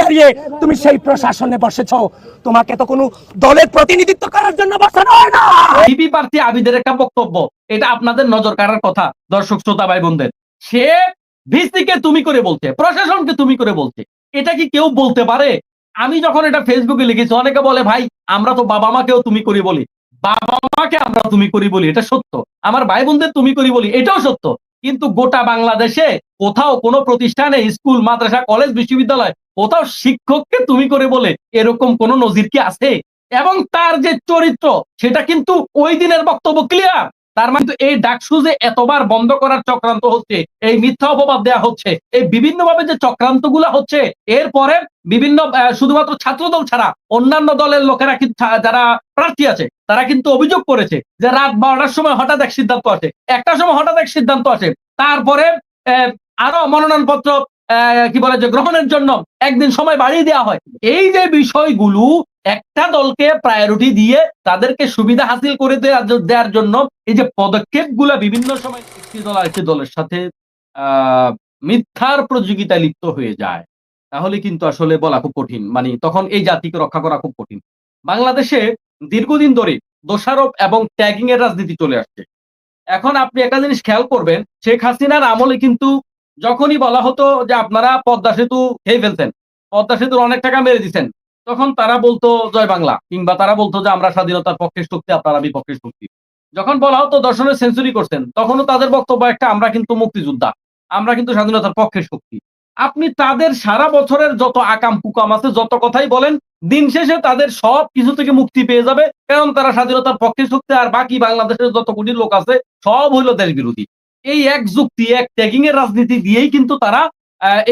দাঁড়িয়ে তুমি সেই প্রশাসনে বসেছ। তোমাকে তো কোনো দলের প্রতিনিধিত্ব করার জন্য বসানো হয় না। বিপি প্রার্থী আবিদের একটা বক্তব্য, এটা আপনাদের নজর কাড়ার কথা, দর্শক, শ্রোতা ভাই বোনদের সে ভিসিকে তুমি করে বলছে, প্রশাসনকে তুমি করে বলছে। এটা কি কেউ বলতে পারে? আমি যখন এটা ফেসবুকে লিখেছি, অনেকে বলে, ভাই, আমরা তো বাবা মাকেও তুমি করি বলি। বাবা মাকে আমরা তুমি করি বলি, এটা সত্য। আমার ভাই বোনদের তুমি করি বলি, এটাও সত্য। কিন্তু গোটা বাংলাদেশে কোথাও কোনো প্রতিষ্ঠানে স্কুল, মাদ্রাসা, কলেজ, বিশ্ববিদ্যালয়, কোথাও শিক্ষককে তুমি করে বলে এরকম কোন নজির কি আছে? এবং তার যে চরিত্র, সেটা কিন্তু ওই দিনের বক্তব্য ক্লিয়ার তার মানে এই ডাকসু যে এতবার বন্ধ করার চক্রান্ত হচ্ছে, এই মিথ্যা অপবাদ দেওয়া হচ্ছে, এই বিভিন্ন ভাবে যে চক্রান্তগুলা হচ্ছে, এরপরে বিভিন্ন শুধুমাত্র ছাত্রদল ছাড়া অন্যান্য দলের লোকেরা কিন্তু যারা প্রার্থী আছে, তারা কিন্তু অভিযোগ করেছে যে রাত বারোটার সময় হঠাৎ এক সিদ্ধান্ত আসে। একটা সময় হঠাৎ এক সিদ্ধান্ত আসে, তারপরে আরও মনোনয়নপত্র কি বলে যে গ্রহণের জন্য একদিন সময় বাড়িয়ে দেওয়া হয়। এই যে বিষয়গুলো একটা দলকে প্রায়োরিটি দিয়ে তাদেরকে সুবিধা হাসিল করে দেওয়ার জন্য এই যে পদক্ষেপ বিভিন্ন সময় একটি দল আরেকটি দলের সাথে মিথ্যার প্রতিযোগিতায় লিপ্ত হয়ে যায়। তাহলে কিন্তু আসলে বলা খুব কঠিন। মানে তখন এই জাতিকে রক্ষা করা খুব কঠিন। বাংলাদেশে দীর্ঘদিন ধরে দোষারোপ এবং ট্যাগিং এর রাজনীতি চলে আসছে। এখন আপনি একটা জিনিস খেয়াল করবেন, শেখ হাসিনার আমলে কিন্তু যখনই বলা হতো যে আপনারা পদ্মা সেতু খেয়ে ফেলছেন, পদ্মা সেতুর অনেক টাকা মেরে দিচ্ছেন তখন তারা বলতো জয় বাংলা, কিংবা তারা বলতো যে আমরা স্বাধীনতার পক্ষে শক্তি, আপনারা বিপক্ষে শক্তি। যখন বলা হতো দর্শনের সেঞ্চুরি করছেন, তখনও তাদের বক্তব্য একটা, আমরা কিন্তু মুক্তিযোদ্ধা, আমরা কিন্তু স্বাধীনতার পক্ষে শক্তি। আপনি তাদের সারা বছরের যত আকাম কুকাম আছে, যত কথাই বলেন, দিন শেষে তাদের সব কিছু থেকে মুক্তি পেয়ে যাবে, কারণ তারা স্বাধীনতার পক্ষে শক্তি, আর বাকি বাংলাদেশের যত কোটি লোক আছে, সব হইল দেশ বিরোধী এই এক যুক্তি, এক ট্যাগিং এর রাজনীতি দিয়েই কিন্তু তারা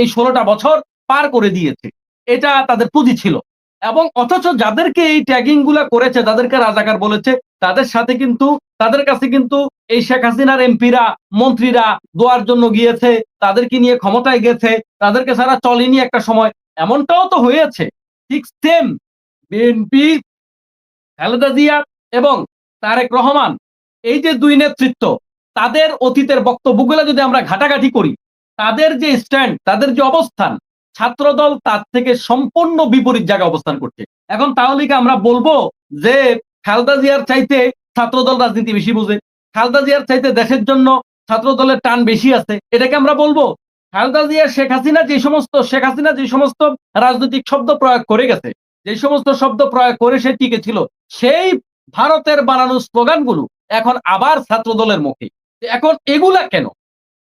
এই ষোলোটা বছর পার করে দিয়েছে। এটা তাদের পুঁজি ছিল। এবং অথচ যাদেরকে এই ট্যাগিংগুলা করেছে, যাদেরকে রাজাকার বলেছে, তাদের সাথে কিন্তু, তাদের কাছে কিন্তু এই শেখ হাসিনার এমপিরা, মন্ত্রীরা দোয়ার জন্য গিয়েছে, তাদেরকে নিয়ে ক্ষমতায় গেছে, তাদেরকে সারা চলেনি একটা সময়। এমনটাও তো হয়েছে। ঠিক সেম বিএনপি খালেদা জিয়া এবং তারেক রহমান, এই যে দুই নেতৃত্ব, তাদের অতীতের বক্তব্যগুলো যদি আমরা ঘাটাঘাটি করি, তাদের যে স্ট্যান্ড তাদের যে অবস্থান ছাত্রদল তার থেকে সম্পূর্ণ বিপরীত জায়গায় অবস্থান করছে। এখন তাহলে কি আমরা বলব যে খালেদা জিয়ার চাইতে ছাত্রদল রাজনীতি বেশি বুঝে? খালেদা জিয়ার চাইতে দেশের জন্য ছাত্রদলের টান বেশি আছে, এটাকে আমরা বলব? খালেদা জিয়া, শেখ হাসিনা যে সমস্ত, শেখ হাসিনা যে সমস্ত রাজনৈতিক শব্দ প্রয়োগ করে গেছে, যে সমস্ত শব্দ প্রয়োগ করে সে টিকে ছিল, সেই ভারতের বানানো স্লোগানগুলো এখন আবার ছাত্রদলের মুখে। এখন এগুলা কেন?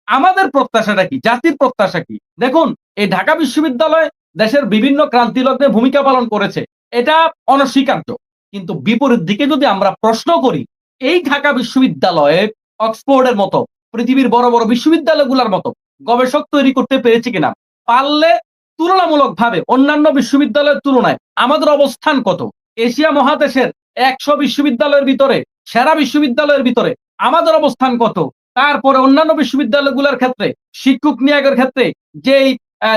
আমাদের প্রত্যাশাটা কি? জাতির প্রত্যাশা কি? দেখুন, এই ঢাকা বিশ্ববিদ্যালয় দেশের বিভিন্ন ক্রান্তি লগ্নে ভূমিকা পালন করেছে, এটা অনস্বীকার্য। কিন্তু বিপরীত দিকে যদি আমরা প্রশ্ন করি, এই ঢাকা বিশ্ববিদ্যালয়ে অক্সফোর্ডের মতো, পৃথিবীর বড় বড় বিশ্ববিদ্যালয়গুলোর মতো, গবেষক তৈরি করতে পেরেছে কিনা, পারলে তুলনামূলক ভাবে অন্যান্য বিশ্ববিদ্যালয়ের তুলনায় আমাদের অবস্থান কত? এশিয়া মহাদেশের একশো বিশ্ববিদ্যালয়ের ভিতরে, সেরা বিশ্ববিদ্যালয়ের ভিতরে আমাদের অবস্থান কত? তারপরে অন্যান্য বিশ্ববিদ্যালয়গুলোর ক্ষেত্রে, শিক্ষক নিয়োগের ক্ষেত্রে যেই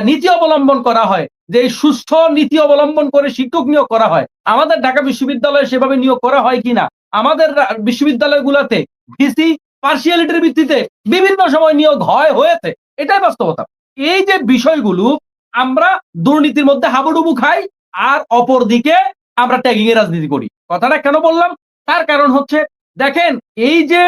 নীতি অবলম্বন করা হয় যে সুস্থ নীতি অবলম্বন করে শিক্ষক নিয়োগ করা হয়, আমাদের ঢাকা বিশ্ববিদ্যালয়ে সেভাবে নিয়োগ করা হয় কিনা? আমাদের বিশ্ববিদ্যালয়গুলোতে ভিসি পার্সিয়ালিটির ভিত্তিতে বিভিন্ন সময় নিয়োগ হয়, হয়েছে। এটাই বাস্তবতা। এই যে বিষয়গুলো, আমরা দুর্নীতির মধ্যে হাবুডুবু খাই আর অপর দিকে আমরা ট্যাগিং এর রাজনীতি করি। কথাটা কেন বললাম? তার কারণ হচ্ছে, দেখেন, এই যে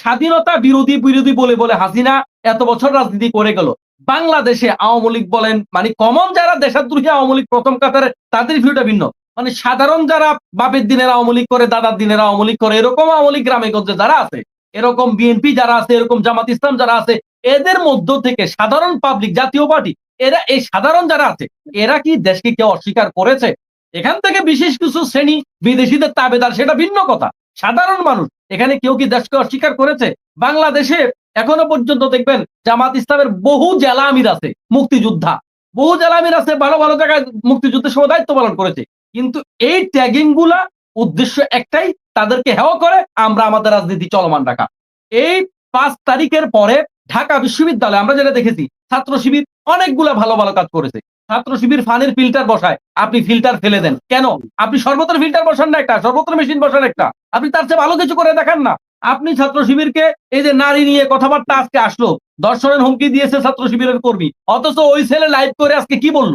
স্বাধীনতা বিরোধী বিরোধী বলে বলে হাসিনা এত বছর রাজনীতি করে গেল। বাংলাদেশে আওয়ামী লীগ বলেন মানে কমন যারা দেশাদ্রোহী আওয়ামী লীগ, প্রথম কাতারে, তাদের ভিউটা ভিন্ন। মানে সাধারণ যারা বাপের দিনের আওয়ামী লীগ করে, দাদার দিনের আওয়ামী লীগ করে, এরকম আওয়ামী লীগ গ্রামে গঞ্জে যারা আছে, এরকম বিএনপি যারা আছে, এরকম জামাত ইসলাম যারা আছে, এদের মধ্য থেকে সাধারণ পাবলিক জাতীয় পার্টি, এরা এই সাধারণ যারা আছে, এরা কি দেশকে কেউ অস্বীকার করেছে? এখান থেকে বিশেষ কিছু শ্রেণি বিদেশিদের তাবেদার, সেটা ভিন্ন কথা। সাধারণ মানুষ এখানে কেউ কি দেশকে অস্বীকার করেছে? বাংলাদেশে এখনও পর্যন্ত দেখবেন জামাত ইসলামের বহু জেলা আমির আছে, মুক্তিযোদ্ধা। বহু জেলা আমির আছে, ভালো ভালো জায়গায় মুক্তিযুদ্ধের সময় দায়িত্ব পালন করেছে। কিন্তু এই ট্যাগিংগুলা উদ্দেশ্য একটাই, তাদেরকে হেওয়া করে আমরা আমাদের রাজনীতি চলমান রাখা। এই পাঁচ তারিখের পরে ঢাকা বিশ্ববিদ্যালয়ে, আমরা যেটা দেখেছি, ছাত্র শিবির অনেকগুলা ভালো ভালো কাজ করেছে। ছাত্র শিবির ফানের ফিল্টার বসায়, আপনি ফিল্টার ফেলে দেন। কেন? আপনি সর্বত্র ফিল্টার বসান না একটা, সর্বত্র মেশিন বসান একটা। আপনি তার চেয়ে ভালো কিছু করে দেখান না। আপনি ছাত্র শিবিরকে এই যে নারী নিয়ে কথাবার্তা আজকে আসলো, দর্শনের হুমকি দিয়েছে ছাত্র শিবিরের কর্মী। অথচ ওই ছেলে লাইভ করে আজকে কি বলল?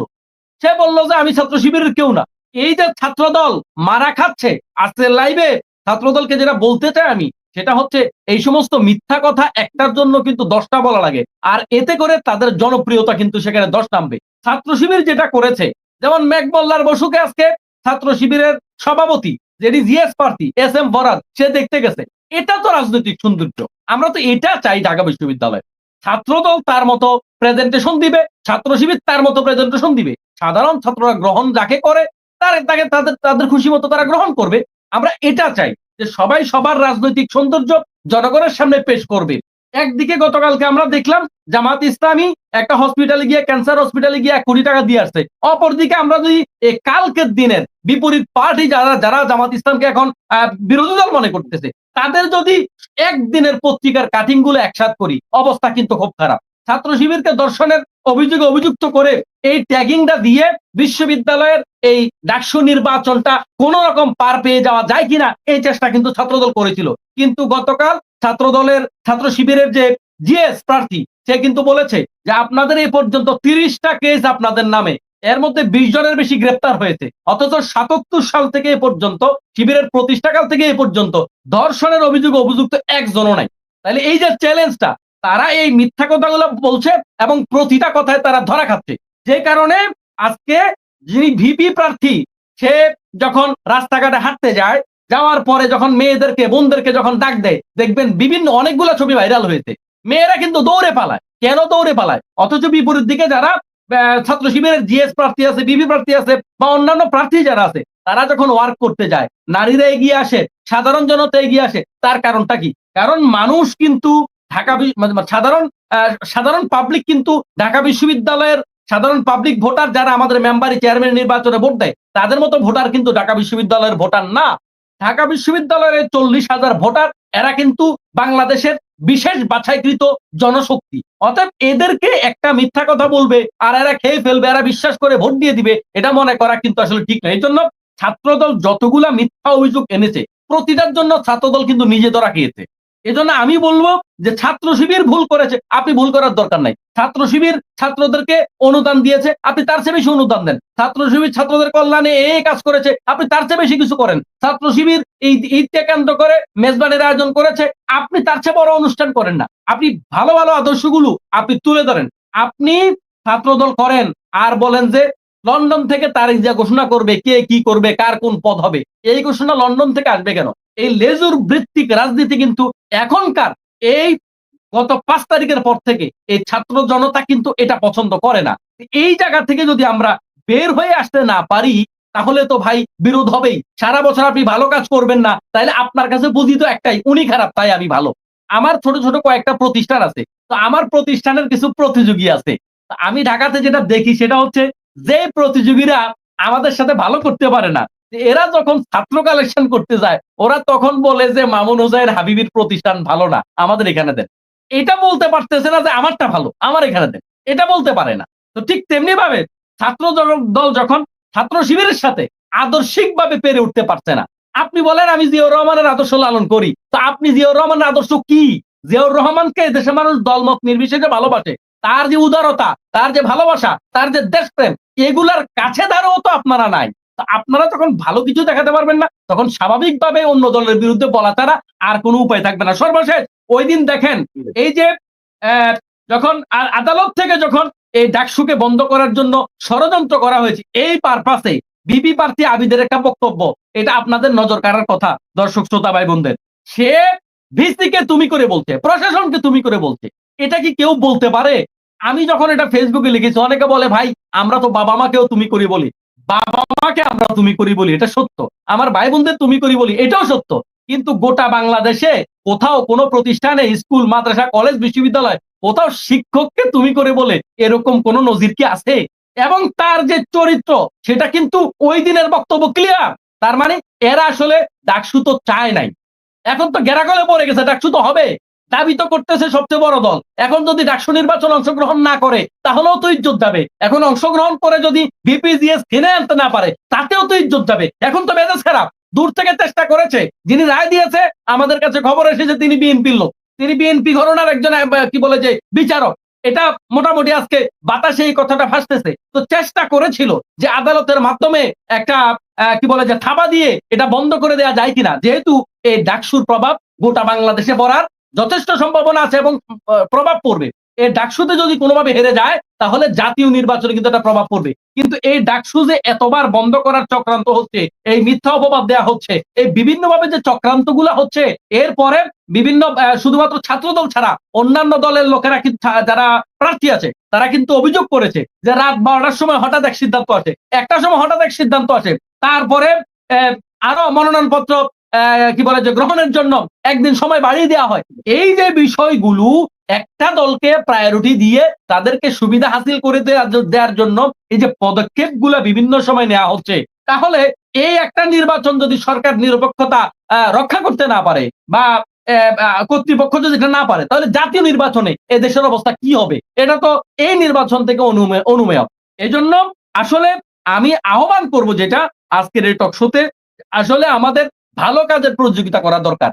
সে বলল যে, আমি ছাত্র শিবিরের কেউ না। এই যে ছাত্র দল মারা খাচ্ছে আজকে লাইভে ছাত্র দলকে যেটা বলতে চাই আমি, সেটা হচ্ছে এই সমস্ত মিথ্যা কথা একটার জন্য কিন্তু দশটা বলা লাগে। আর এতে করে তাদের জনপ্রিয়তা কিন্তু সেখানে দশ নামবে। ছাত্র শিবির যেটা করেছে, যেমন মেঘবল্লার বসুকে আজকে ছাত্র শিবিরের সভাপতি যেটি জিএস প্রার্থী এস এম বরাদ সে দেখতে গেছে। এটা তো রাজনৈতিক সৌন্দর্য। আমরা তো এটা চাই ঢাকা বিশ্ববিদ্যালয়ে। ছাত্রদল তার মতো প্রেজেন্টেশন দিবে, ছাত্র শিবির তার মতো প্রেজেন্টেশন দিবে। সাধারণ ছাত্ররা গ্রহণ যাকে করে, তার, তাকে তাদের তাদের খুশি মতো তারা গ্রহণ করবে। আমরা এটা চাই যে সবাই সবার রাজনৈতিক সৌন্দর্য জনগণের সামনে পেশ করবে। একদিকে গতকালকে আমরা দেখলাম জামাত ইসলামী একটা হসপিটালে গিয়ে ক্যান্সার হসপিটালে গিয়ে এক কোটি টাকা দিয়ে আসছে। অপরদিকে আমরা যদি কালকের দিনের বিপরীত পার্টি যারা যারা জামাত ইসলামকে এখন বিরোধী দল মনে করতেছে, তাদের যদি একদিনের পত্রিকার কাটিংগুলো একসাথ করি, অবস্থা কিন্তু খুব খারাপ। ছাত্র শিবিরকে দর্শনের অভিযোগে অভিযুক্ত করে এই ট্যাগিংটা দিয়ে বিশ্ববিদ্যালয়ের এই ডাকসু নির্বাচনটা কোন রকম পার পেয়ে যাওয়া যায় কিনা, এই চেষ্টা কিন্তু ছাত্রদল করেছিল। কিন্তু গতকাল ছাত্রদলের, ছাত্র শিবিরের যে জিএস প্রার্থী, সে কিন্তু বলেছে যে আপনাদের এই পর্যন্ত তিরিশটা কেস আপনাদের নামে। এর মধ্যে বিশ জনের বেশি গ্রেপ্তার হয়েছে। অথচ সাতাত্তর সাল থেকে এ পর্যন্ত, শিবিরের প্রতিষ্ঠাকাল থেকে এ পর্যন্ত ধর্ষণের অভিযোগ অভিযুক্ত একজনও নাই। তাহলে এই যে চ্যালেঞ্জটা তারা এই মিথ্যা কথাগুলো বলছে এবং প্রতিটা কথায় তারা ধরা খাচ্ছে। যে কারণে আজকে যিনি ভিপি প্রার্থী, সে যখন রাস্তাঘাটে হাঁটতে যায় যাওয়ার পরে যখন মেয়েদেরকে বোনদেরকে যখন ডাক দেয় দেখবেন বিভিন্ন অনেকগুলো ছবি ভাইরাল হয়েছে। মেয়েরা কিন্তু দৌড়ে পালায়। কেন দৌড়ে পালায়? অথচ বিপরীত দিকে যারা ছাত্র শিবিরের জিএস প্রার্থী আছে বিবি প্রার্থী আছে বা অন্যান্য প্রার্থী যারা আছে তারা যখন ওয়ার্ক করতে যায় নারীরা এগিয়ে আসে সাধারণ জনতা এগিয়ে আসে তার কারণটা কি? কারণ মানুষ কিন্তু ঢাকা মানে সাধারণ আহ, সাধারণ পাবলিক কিন্তু ঢাকা বিশ্ববিদ্যালয়ের সাধারণ পাবলিক ভোটার যারা আমাদের মেম্বারি চেয়ারম্যান নির্বাচনে ভোট দেয় তাদের মতো ভোটার কিন্তু ঢাকা বিশ্ববিদ্যালয়ের ভোটার না। ঢাকা বিশ্ববিদ্যালয়ের চল্লিশ হাজার ভোটার, এরা কিন্তু বাংলাদেশের বিশেষ বাছাইকৃত জনশক্তি। অর্থাৎ এদেরকে একটা মিথ্যা কথা বলবে আর এরা খেয়ে ফেলবে, এরা বিশ্বাস করে ভোট দিয়ে দিবে, এটা মনে করা কিন্তু আসলে ঠিক না। এই জন্য ছাত্রদল যতগুলা মিথ্যা অভিযোগ এনেছে, প্রতিটার জন্য ছাত্রদল কিন্তু নিজে ধরা খেয়েছে। এজন্য আমি বলব যে ছাত্র শিবির ভুল করেছে, আপনি ভুল করার দরকার নাই। ছাত্র শিবির ছাত্রদেরকে অনুদান দিয়েছে, আপনি তার চেয়ে বেশি অনুদান দেন। ছাত্র শিবির ছাত্রদের কল্যাণে এই কাজ করেছে, আপনি তার চেয়ে বেশি কিছু করেন। ছাত্র শিবির এই ঈদকে কেন্দ্র করে মেজবানের আয়োজন করেছে, আপনি তার চেয়ে বড় অনুষ্ঠান করেন না। আপনি ভালো ভালো আদর্শগুলো আপনি তুলে ধরেন। আপনি ছাত্রদল করেন আর বলেন যে লন্ডন থেকে তারিখ যা ঘোষণা করবে কে কি করবে, কার কোন পদ হবে। এই ঘোষণা লন্ডন থেকে আসবে কেন? এই লেজুর বৃত্তিক রাজনীতি কিন্তু এখনকার এই গত পাঁচ তারিখের পর থেকে এই ছাত্র জনতা কিন্তু এটা পছন্দ করে না। এই জায়গা থেকে যদি আমরা বের হয়ে আসতে না পারি, তাহলে তো ভাই বিরোধ হবেই। সারা বছর আপনি ভালো কাজ করবেন না তাহলে আপনার কাছে বুঝি তো একটাই, উনি খারাপ, তাই আমি ভালো। আমার ছোট ছোট কয়েকটা প্রতিষ্ঠান আছে, তো আমার প্রতিষ্ঠানের কিছু প্রতিযোগী আছে। আমি ঢাকাতে যেটা দেখি সেটা হচ্ছে, যে প্রতিযোগীরা আমাদের সাথে ভালো করতে পারে না এরা যখন ছাত্র কালেকশন করতে যায়, ওরা তখন বলে যে, মামুন হোসাইন হাবিবির প্রতিষ্ঠান ভালো না, আমাদের এখানে দেন। এটা বলতে পারতেছে না যে, আমারটা ভালো, আমার এখানে দেন। এটা বলতে পারে না। তো ঠিক তেমনি ভাবে ছাত্র দল যখন ছাত্র শিবিরের সাথে আদর্শিক ভাবে পেরে উঠতে পারছে না, আপনি বলেন, আমি জিয়াউর রহমানের আদর্শ লালন করি। তো আপনি জিয়াউর রহমানের আদর্শ কি? জিয়াউর রহমানকে দেশের মানুষ দলমত নির্বিশেষে ভালোবাসে? তার যে উদারতা, তার যে ভালোবাসা, তার যে দেশপ্রেম, এগুলার কাছে দাঁড়াও তো আপনারা নাই। আপনারা যখন ভালো কিছু দেখাতে পারবেন না। তখন স্বাভাবিকভাবে অন্য দলের বিরুদ্ধে বলা তারা আর কোনো উপায় থাকবে না। সর্বশেষ, ওই দিন দেখেন, এই যে যখন আদালত থেকে যখন এই ডাকসুকে বন্ধ করার জন্য ষড়যন্ত্র করা হয়েছে, এই পারপাসে বিপি প্রার্থী আবিদের একটা বক্তব্য। এটা আপনাদের নজর কাড়ার কথা, দর্শক, শ্রোতা ভাই বোনদের সে ভিসিকে তুমি করে বলছে, প্রশাসনকে তুমি করে বলছে। এটা কি কেউ বলতে পারে? আমি যখন এটা ফেসবুকে লিখেছি, অনেকে বলে, ভাই, আমরা তো বাবা মাকেও তুমি করি বলি। বাবা মাকে আমরা তুমি করি বলি, এটা সত্য। আমার ভাই বোনদের তুমি করি বলি, এটাও সত্য। কিন্তু গোটা বাংলাদেশে কোথাও কোনো প্রতিষ্ঠানে স্কুল, মাদ্রাসা, কলেজ, বিশ্ববিদ্যালয় কোথাও শিক্ষককে তুমি করে বলে এরকম কোন নজির কি আছে? এবং তার যে চরিত্র, সেটা কিন্তু ওই দিনের বক্তব্য ক্লিয়ার তার মানে এরা আসলে ডাকসু তো চায় নাই। এখন তো গেরাগলে পড়ে গেছে, ডাকসু তো হবে। দাবি তো করতেছে সবচেয়ে বড় দল। এখন যদি ডাকসু নির্বাচন অংশগ্রহণ না করে, তাহলেও তো ইজ্জত যাবে। এখন অংশগ্রহণ করে যদি বিপিজিএস কিনে আনতে না পারে, তাতেও তো ইজ্জত যাবে। এখন তো মেজাজ খারাপ। দূর থেকে চেষ্টা করেছে। যিনি রায় দিয়েছে, আমাদের কাছে খবর এসেছে, তিনি বিএনপির লোক। তিনি বিএনপি ঘটনার একজন কি বলে যে, বিচারক। এটা মোটামুটি আজকে বাতাসে এই কথাটা ভাসতেছে। তো চেষ্টা করেছিল যে আদালতের মাধ্যমে একটা কি বলে যে, থাবা দিয়ে এটা বন্ধ করে দেওয়া যায় কিনা। যেহেতু এই ডাকসুর প্রভাব গোটা বাংলাদেশে পড়ার। যথেষ্ট সম্ভাবনা আছে এবং প্রভাব পড়বে। এই ডাকসুতে যদি কোনোভাবে হেরে যায়, তাহলে জাতীয় নির্বাচনে কিন্তু একটা প্রভাব পড়বে। কিন্তু এই ডাকসু যে এতবার বন্ধ করার চক্রান্ত হচ্ছে, এই মিথ্যা অপবাদ দেওয়া হচ্ছে, এই বিভিন্ন ভাবে যে চক্রান্তগুলা হচ্ছে, এরপরে বিভিন্ন শুধুমাত্র ছাত্রদল ছাড়া অন্যান্য দলের লোকেরা কিন্তু যারা প্রার্থী আছে, তারা কিন্তু অভিযোগ করেছে যে রাত বারোটার সময় হঠাৎ এক সিদ্ধান্ত আসে। একটা সময় হঠাৎ এক সিদ্ধান্ত আসে। তারপরে আরও মনোনয়নপত্র কি বলে যে গ্রহণের জন্য একদিন সময় বাড়িয়ে দেওয়া হয়। এই যে বিষয়গুলো, একটা দলকে প্রায়োরিটি দিয়ে তাদেরকে সুবিধা হাসিল করে দেওয়ার জন্য এই যে পদক্ষেপগুলো বিভিন্ন সময় নেওয়া হচ্ছে, তাহলে এই একটা নির্বাচন যদি সরকার নিরপেক্ষতা রক্ষা করতে না পারে বা কর্তৃপক্ষ যদি এটা না পারে, তাহলে জাতীয় নির্বাচনে এ দেশের অবস্থা কি হবে? এটা তো এই নির্বাচন থেকে অনুমেয় অনুমেয়। এজন্য আসলে আমি আহ্বান করব যেটা আজকের এই টক শোতে আসলে আমাদের ভালো কাজের প্রতিযোগিতা করা দরকার।